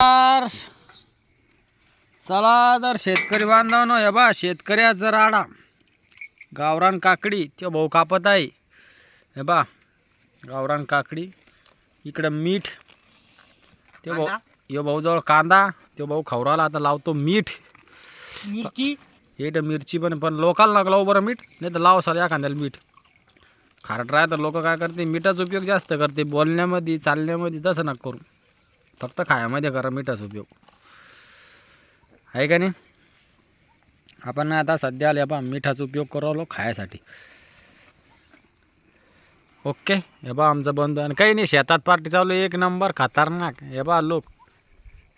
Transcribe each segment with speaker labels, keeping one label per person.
Speaker 1: तर चला तर शेतकरी बांधवांनो हे बा शेतकऱ्याचा राडा. गावरान काकडी तो भाऊ कापत आहे. हे बा गावरान काकडी इकडं मीठ. ते भाऊ यो भाऊ जवळ कांदा तो भाऊ खवराला आता लावतो मीठ.
Speaker 2: मिरची.
Speaker 1: हे तर मिरची पण पण लोकांना लावू बरं मीठ नाही तर लाव साला एखाद्याला मीठ. खारट राह तर लोक काय करते मिठाचा उपयोग जास्त करते बोलण्यामध्ये चालण्यामध्ये तसं नका करू. फक्त खायामध्ये करा मिठाचा उपयोग. आहे का नाही? आपण आता सध्या आले बा मिठाचा उपयोग करावलो खायासाठी. ओके हे बा आमचं बंधू आणि काही नाही शेतात पार्टी चालू आहे, एक नंबर खतरनाक. हे बा लोक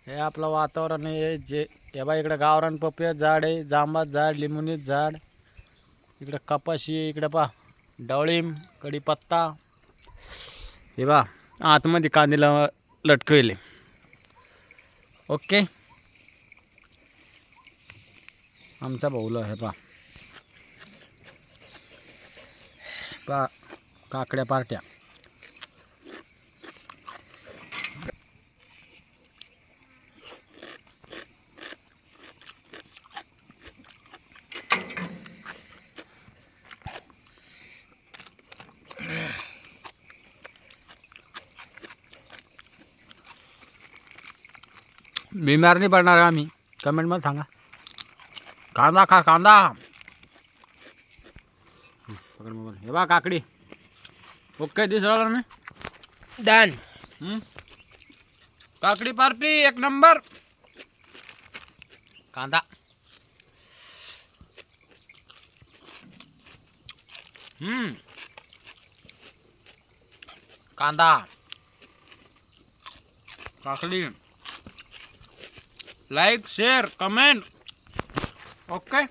Speaker 1: हे आपलं वातावरण हे जे हे बा इकडं गावरान पपया झाड आहे जांबात झाड लिंबुनीत झाड. इकडं कपाशी इकडं पा डवळीम कढीपत्ता. हे बा आतमध्ये कांदीला लटकवले. ओके. आमचा भाऊला आहे पा पा काकड्या पार्ट्या. बिमार नाही पडणार का आम्ही कमेंटमध्ये सांगा। कांदा खा कांदा। पकड मोबाईल हे बा काकडी। ओके दिसला मी।
Speaker 2: डन।
Speaker 1: हं? काकडी पार्टी एक नंबर। कांदा। हम्म। कांदा। काकडी। like, share, comment. Oke.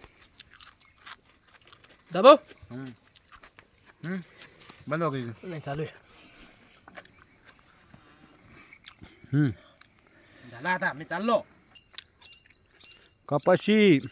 Speaker 2: Udah,
Speaker 1: Bu? Hmm. Hmm. Mana lagi?
Speaker 2: Ini calo ya.
Speaker 1: Hmm.
Speaker 2: Jalan tak, ini calo.
Speaker 1: Kapasih.